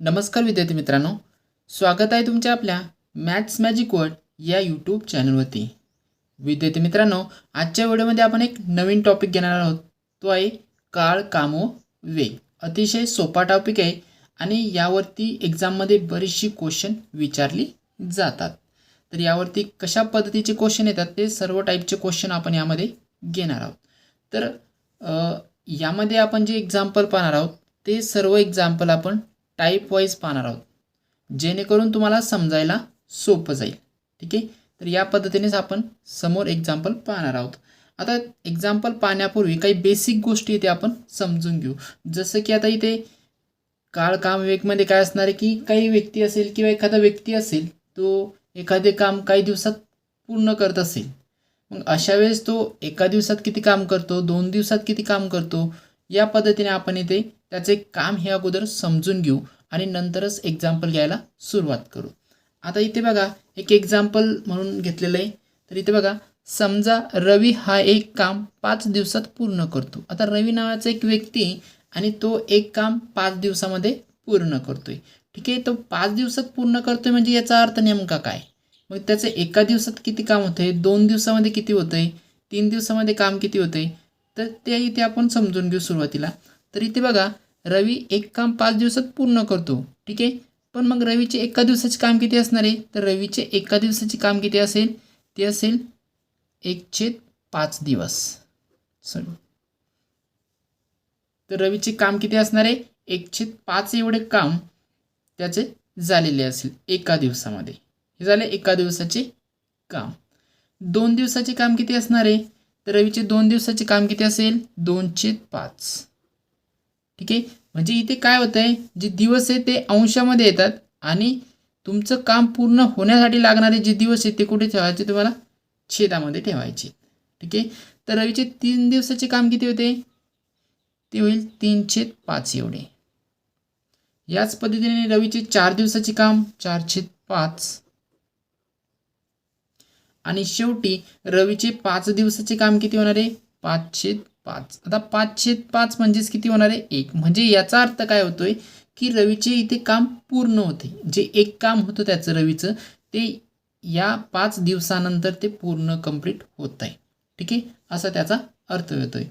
नमस्कार विद्यार्थी मित्रांनो. स्वागत आहे तुमच्या आपल्या मॅथ्स मॅजिक वर्ड या यूट्यूब चॅनलवरती विद्यार्थी मित्रांनो आजच्या व्हिडिओमध्ये आपण एक नवीन टॉपिक घेणार आहोत. तो आहे काळ कामो वेग. अतिशय सोपा टॉपिक आहे आणि यावरती एक्झाममध्ये बरीचशी क्वेश्चन विचारली जातात. तर यावरती कशा पद्धतीचे क्वेश्चन येतात ते सर्व टाईपचे क्वेश्चन आपण यामध्ये घेणार आहोत. तर यामध्ये आपण जे एक्झाम्पल पाहणार आहोत ते सर्व एक्झाम्पल आपण टाईप वाईज पाहणार आहोत. जेणेकरून तुम्हाला समजायला सोपं जाईल. ठीक आहे? तर या पद्धतीनेच आपण समोर एक्झाम्पल पाहणार आहोत. आता एक्झाम्पल पाहण्यापूर्वी काही बेसिक गोष्टी इथे आपण समजून घेऊ. जसं की आता इथे काळ काम वेगमध्ये काय असणार आहे की काही व्यक्ती असेल किंवा एखादा व्यक्ती असेल तो एखादे काम काही दिवसात पूर्ण करत असेल. मग अशा वेळेस तो एका दिवसात किती काम करतो दोन दिवसात किती काम करतो या पद्धतीने आपण इथे त्याचे काम हे अगोदर समजून घेऊ आणि नंतरच एक्झाम्पल घ्यायला सुरुवात करू. आता इथे बघा एक एक्झाम्पल म्हणून घेतलेलं आहे. तर इथे बघा समजा रवी हा एक काम पाच दिवसात पूर्ण करतो. आता रवी नावाचा एक व्यक्ती आणि तो एक काम पाच दिवसामध्ये पूर्ण करतोय. ठीक आहे तो पाच दिवसात पूर्ण करतोय म्हणजे याचा अर्थ नेमका काय? मग त्याचं एका दिवसात किती काम होतंय? दोन दिवसामध्ये किती होतंय? तीन दिवसामध्ये काम किती होतंय? तर ते इथे आपण समजून घेऊ सुरुवातीला. तर इथे बघा रवी एक काम पाच दिवसात पूर्ण करतो ठीक आहे? पण मग रवीचे एका दिवसाचे काम किती असणार आहे? तर रवीचे एका दिवसाचे काम किती असेल? ते असेल एक छेद पाच दिवस. सॉरी तर रवीचे काम किती असणार आहे? एक छेद पाच एवढे काम त्याचे झालेले असेल एका दिवसामध्ये. हे झाले एका दिवसाचे काम. दोन दिवसाचे काम किती असणार आहे? तर रवीचे दोन दिवसाचे काम किती असेल? दोनशे पाच. ठीक आहे? म्हणजे इथे काय होतं आहे जे दिवस आहे ते अंशामध्ये येतात आणि तुमचं काम पूर्ण होण्यासाठी लागणारे जे दिवस आहेत ते कुठे ठेवायचे तुम्हाला? छेदामध्ये ठेवायचे. ठीक आहे? तर रवीचे तीन दिवसाचे काम किती होते? ते होईल तीन छेद पाच एवढे. याच पद्धतीने रवीचे चार दिवसाचे काम चार छेद पाच. आणि शेवटी रवीचे पाच दिवसाचे काम किती होणार आहे? पाच छेद पाच. आता पाच छेद पाच म्हणजेच किती होणार आहे? एक. म्हणजे याचा अर्थ काय होतोय की रवीचे इथे काम पूर्ण होते. जे एक काम होतं त्याचं रवीचं ते या पाच दिवसानंतर ते पूर्ण कंप्लीट होत आहे. ठीक आहे? असा त्याचा अर्थ होतोय.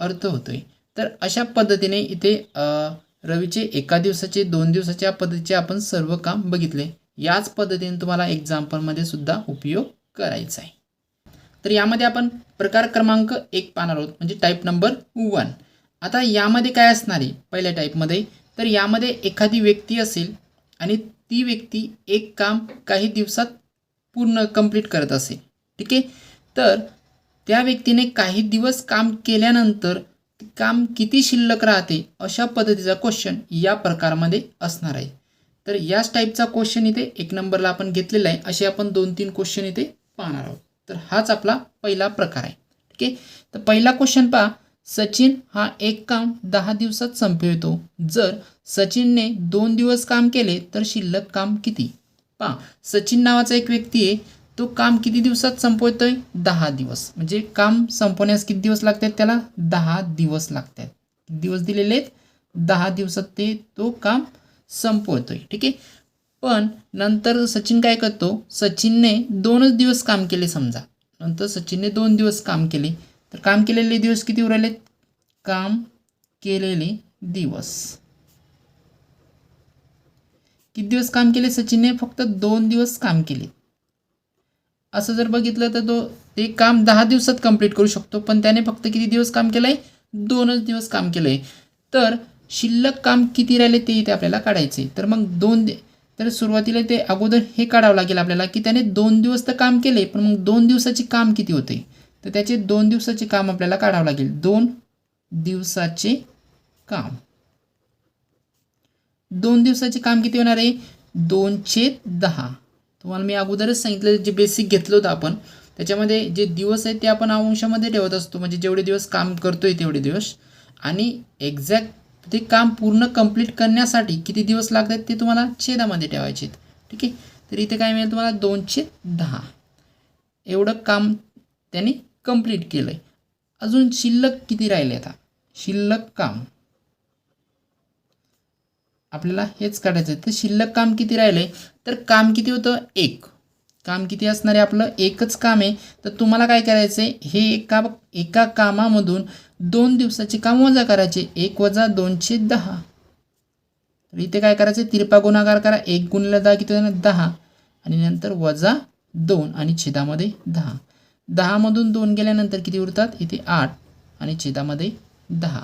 अर्थ होतोय. तर अशा पद्धतीने इथे रवीचे एका दिवसाचे दोन दिवसाचे या पद्धतीचे आपण सर्व काम बघितले. याच पद्धतीने तुम्हाला एक्झाम्पलमध्ये सुद्धा उपयोग करायचा आहे. तर यामध्ये आपण प्रकार क्रमांक एक पाहणार आहोत म्हणजे टाईप नंबर वन आता यामध्ये काय असणार आहे? पहिल्या टाईपमध्ये तर यामध्ये एखादी व्यक्ती असेल आणि ती व्यक्ती एक काम काही दिवसात पूर्ण कंप्लीट करत असेल ठीक आहे? तर त्या व्यक्तीने काही दिवस काम केल्यानंतर काम किती शिल्लक राहते अशा पद्धतीचा क्वेश्चन या प्रकारामध्ये असणार आहे. तर याच टाईपचा क्वेश्चन इथे एक नंबरला आपण घेतलेला आहे. असे आपण दोन तीन क्वेश्चन इथे पाहणार आहोत. तर हाच आपला पहिला प्रकार आहे. ठीक आहे? तर पहिला क्वेश्चन पहा. सचिन हा एक काम दहा दिवसात संपवितो. जर सचिनने दोन दिवस काम केले तर शिल्लक काम किती? पहा. सचिन नावाचा एक व्यक्ती आहे. तो काम किती दिवसात संपवतोय? दहा दिवस. म्हणजे काम संपवण्यास किती दिवस लागतात त्याला? दहा दिवस लागतात. दिवस दिलेले आहेत? दहा दिवसात ते तो काम संपवतोय. ठीक आहे? पण नंतर सचिन काय करतो? सचिनने दोनच दिवस काम केले समजा. नंतर सचिनने दोन दिवस काम केले. तर काम केलेले दिवस किती उरलेत काम केलेले दिवस. किती दिवस काम केले सचिनने? फक्त दोन दिवस काम केले. असं जर बघितलं तर तो ते काम दहा दिवसात कंप्लीट करू शकतो पण त्याने फक्त किती दिवस काम केलं आहे दोनच दिवस काम केलं आहे तर शिल्लक काम किती राहिले ते इथे आपल्याला काढायचे. तर मग दोन दि- तर सुरुवातीला ते अगोदर हे काढावं लागेल आपल्याला की त्याने दोन दिवस तर काम केले पण मग दोन दिवसाचे काम किती होते? तर त्याचे दोन दिवसाचे काम आपल्याला काढावं लागेल. दोन दिवसाचे काम. दोन दिवसाचे काम किती होणार आहे? दोनशे दहा. तुम्हाला मी अगोदरच सांगितलं जे बेसिक घेतलं होतं आपण त्याच्यामध्ये जे दिवस आहेत ते आपण अंशामध्ये ठेवत असतो. म्हणजे जेवढे दिवस काम करतोय तेवढे दिवस. आणि एक्झॅक्ट ते काम पूर्ण कंप्लीट करण्यासाठी किती दिवस लागतात ते तुम्हाला छेदामध्ये ठेवायचे आहेत. ठीक आहे? तर इथे काय मिळेल तुम्हाला? दोनशे दहा. एवढं काम त्यांनी कंप्लीट केलं आहे अजून शिल्लक किती राहिले आता? शिल्लक काम. आपल्याला हेच काढायचं आहे. तर शिल्लक काम किती राहिले? तर काम किती होतं? एक. काम किती असणार आहे आपलं? एकच काम आहे. तर तुम्हाला काय करायचं आहे हे एका एका कामामधून दोन दिवसाचे काम वजा करायचे. एक वजा दोनशे दहा. तर इथे काय करायचं तिरपा गुणाकार करा. एक गुणला दहा किती होणार? दहा. आणि नंतर वजा दोन आणि छेदामध्ये दहा. दहामधून दोन गेल्यानंतर किती उरतात? इथे आठ आणि छेदामध्ये दहा.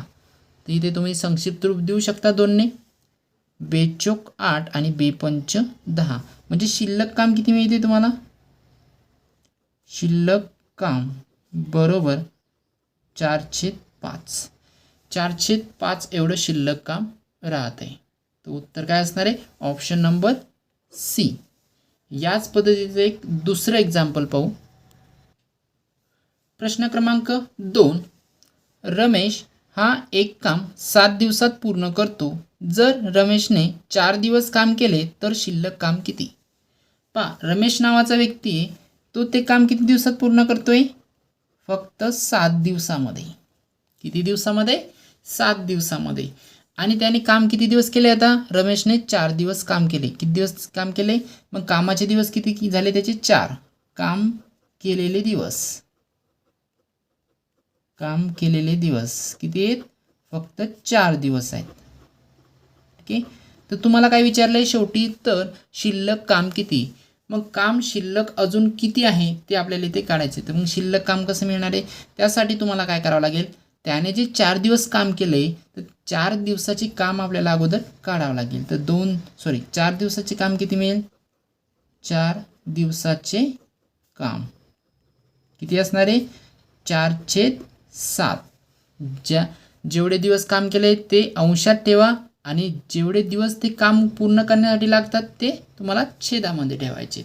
तर इथे तुम्ही संक्षिप्त रूप देऊ शकता दोनने. बेचोक आठ आणि बेपंच दहा. म्हणजे शिल्लक काम किती मिळते तुम्हाला? शिल्लक काम बरोबर चारशे पाच. चारशे पाच एवढं शिल्लक काम राहत आहे तर उत्तर काय असणार आहे? ऑप्शन नंबर सी याच पद्धतीचं एक दुसरं एक्झाम्पल पाहू. प्रश्न क्रमांक दोन. रमेश हा एक काम सात दिवसात पूर्ण करतो. जर रमेशने चार दिवस काम केले तर शिल्लक काम किती? पा रमेश नावाचा व्यक्ती आहे. तो ते काम किती दिवसात पूर्ण करतोय? फक्त सात दिवसामध्ये. किती दिवसामध्ये? सात दिवसामध्ये. आणि त्याने काम किती दिवस केले आता? रमेशने चार दिवस काम केले. किती दिवस काम केले? मग कामाचे दिवस किती झाले त्याचे? चार. काम केलेले दिवस. काम केलेले दिवस. किती आहेत? फक्त चार दिवस आहेत. ठीक आहे तर तुम्हाला काय विचारलं आहे शेवटी तर शिल्लक काम किती? मग काम शिल्लक अजून किती आहे? ते आपल्याला इथे काढायचे. तर मग शिल्लक काम कसं मिळणार आहे? त्यासाठी तुम्हाला काय करावं लागेल? त्याने जे चार दिवस काम केले तर चार दिवसाचे काम आपल्याला अगोदर काढावं लागेल. तर दोन सॉरी चार दिवसाचे काम किती मिळेल? चार दिवसाचे काम. किती असणार आहे? चार छेद सात. ज्या जेवढे दिवस काम केले ते अंशात ठेवा आणि जेवढे दिवस ते काम पूर्ण करण्यासाठी लागतात ते तुम्हाला छेदामध्ये ठेवायचे.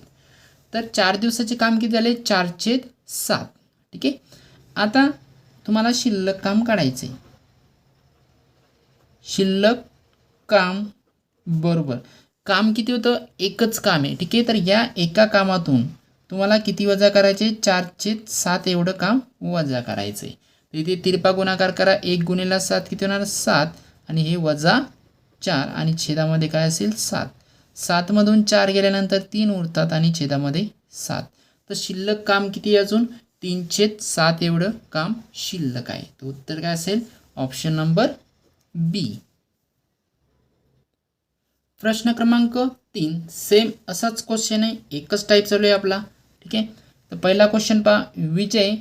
तर चार दिवसाचे काम किती झाले? चार छेद सात. ठीक आहे? आता तुम्हाला शिल्लक काम काढायचे शिल्लक काम बरोबर. काम किती होतं? एकच काम आहे. ठीक आहे? तर या एका कामातून तुम्हाला किती वजा करायचे? चारचे सात एवढं काम वजा करायचं आहे इथे तिरपा गुणाकार करा. एक गुणेला सात किती होणार? सात. आणि हे वजा चार आणि छेदामध्ये काय असेल? सात. सातमधून चार गेल्यानंतर तीन उरतात आणि छेदामध्ये सात. तर शिल्लक काम किती आहे अजून? तीनशे सात एवढं काम शिल्लक आहे. तर उत्तर काय असेल? ऑप्शन नंबर बी प्रश्न क्रमांक तीन. सेम असाच क्वेश्चन आहे. एकच टाईप चालू आहे आपला. ठीक आहे? तर पहिला क्वेश्चन पहा. विजय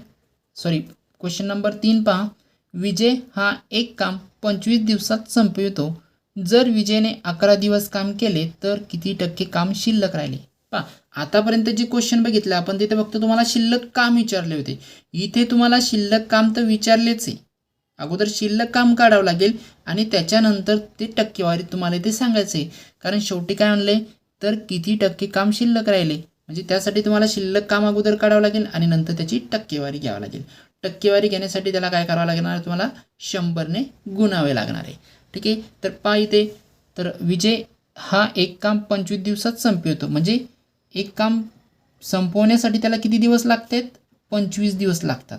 सॉरी क्वेश्चन नंबर तीन पहा. विजय हा एक काम पंचवीस दिवसात संपवितो. जर विजयने अकरा दिवस काम केले तर किती टक्के काम शिल्लक राहिले? पहा आतापर्यंत जे क्वेश्चन बघितलं आपण तिथे फक्त तुम्हाला शिल्लक काम विचारले होते. इथे तुम्हाला शिल्लक काम तर विचारलेच आहे. अगोदर शिल्लक काम काढावं लागेल आणि त्याच्यानंतर ते टक्केवारी तुम्हाला ते सांगायचं आहे. कारण शेवटी काय आणले तर किती टक्के काम शिल्लक राहिले? म्हणजे त्यासाठी तुम्हाला शिल्लक काम अगोदर काढावं लागेल आणि नंतर त्याची टक्केवारी घ्यावी लागेल. टक्केवारी घेण्यासाठी त्याला काय करावं लागणार? तुम्हाला शंभरने गुणावे लागणार आहे. ठीक आहे? तर पा इथे. तर विजय हा एक काम पंचवीस दिवसात संपवतो. म्हणजे एक काम संपवण्यासाठी त्याला किती दिवस लागतात? पंचवीस दिवस लागतात.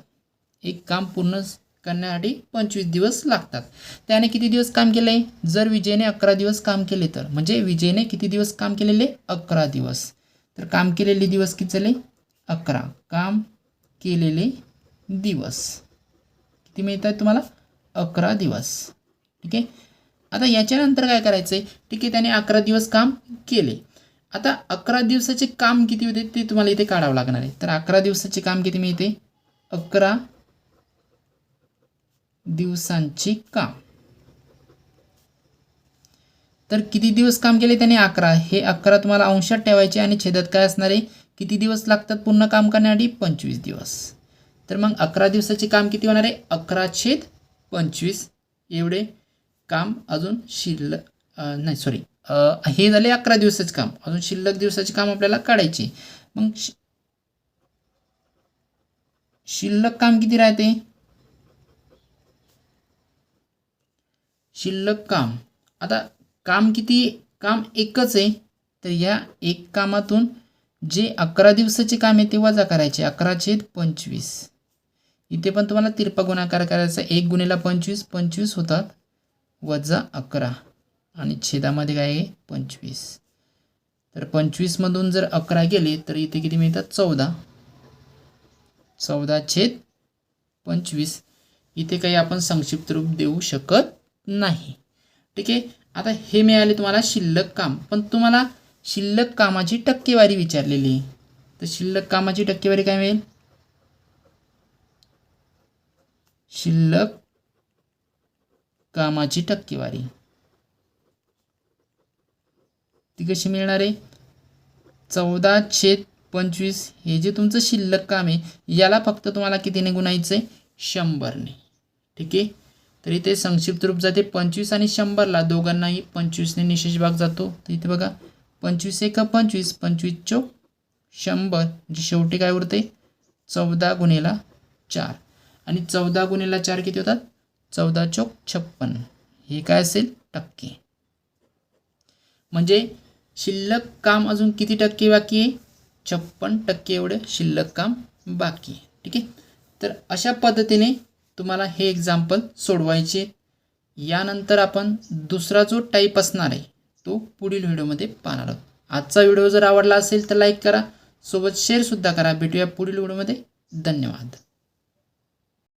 एक काम पूर्ण करण्यासाठी पंचवीस दिवस लागतात. त्याने किती दिवस काम केले जर विजयने अकरा दिवस काम केले तर. म्हणजे विजयने किती दिवस काम केलेले? अकरा दिवस. तर काम केलेले दिवस किती झाले? अकरा. काम केलेले दिवस. किती मिळत आहेत तुम्हाला? अकरा दिवस. ठीक आहे? आता याच्यानंतर काय करायचं आहे ठीक आहे त्याने अकरा दिवस काम केले. आता अकरा दिवसाचे काम किती होते ते तुम्हाला इथे काढावं लागणार आहे. तर अकरा दिवसाचे काम किती मिळते? अकरा दिवसांचे काम. तर किती दिवस काम केले त्याने? अकरा. हे अकरा तुम्हाला अंशात ठेवायचे आणि छेदात काय असणार आहे? किती दिवस लागतात पूर्ण काम करण्यासाठी? पंचवीस दिवस. तर मग अकरा दिवसाचे काम किती होणार आहे? अकरा छेद पंचवीस. एवढे काम अजून शिल्लक नाही सॉरी हे झाले अकरा दिवसाचे काम. अजून शिल्लक दिवसाचे काम आपल्याला काढायचे. मग शि- शिल्लक काम किती राहते? शिल्लक काम. आता काम किती? काम एकच आहे. तर या एक कामातून जे अकरा दिवसाचे काम आहे ते वजा करायचे. अकरा छेद पंचवीस. इथे पण तुम्हाला तिरपा गुणाकार करायचा एक गुन्हेला पंचवीस पंचवीस होतात. वजा अकरा. आणि छेदामध्ये काय आहे? पंचवीस. तर पंचवीसमधून जर अकरा गेले तर इथे किती मिळतात? चौदा. चौदा छेद पंचवीस. इथे काही आपण संक्षिप्त रूप देऊ शकत नाही. ठीक आहे? आता हे मिळाले तुम्हाला शिल्लक काम. पण तुम्हाला शिल्लक कामाची टक्केवारी विचारलेली. आहे तर शिल्लक कामाची टक्केवारी काय मिळेल? शिल्लक कामाची टक्केवारी. ती कशी मिळणार आहे? चौदा छेद पंचवीस हे जे तुमचं शिल्लक काम आहे याला फक्त तुम्हाला कितीने गुणायचं आहे शंभरने. ठीक आहे? तर इथे संक्षिप्त रूप जाते. पंचवीस आणि शंभरला दोघांनाही पंचवीसने निशेष भाग जातो. तर इथे बघा पंचवीस एका पंचवीस पंचवीस चौक शंभर. जे शेवटी काय उरते? चौदा गुणेला चार. आणि चौदा गुणेला चार किती होतात? चौदा चौक छप्पन. हे काय असेल? टक्के. म्हणजे शिल्लक काम अजून किती टक्के बाकी आहे? छप्पन टक्के एवढे शिल्लक काम बाकी आहे. ठीक आहे? तर अशा पद्धतीने तुम्हाला हे एक्झाम्पल सोडवायचे यानंतर आपण दुसरा जो टाईप असणार आहे तो पुढील व्हिडिओमध्ये पाहणार आहोत. आजचा व्हिडिओ जर आवडला असेल तर लाईक करा. सोबत शेअरसुद्धा करा. भेटूया पुढील व्हिडिओमध्ये. धन्यवाद.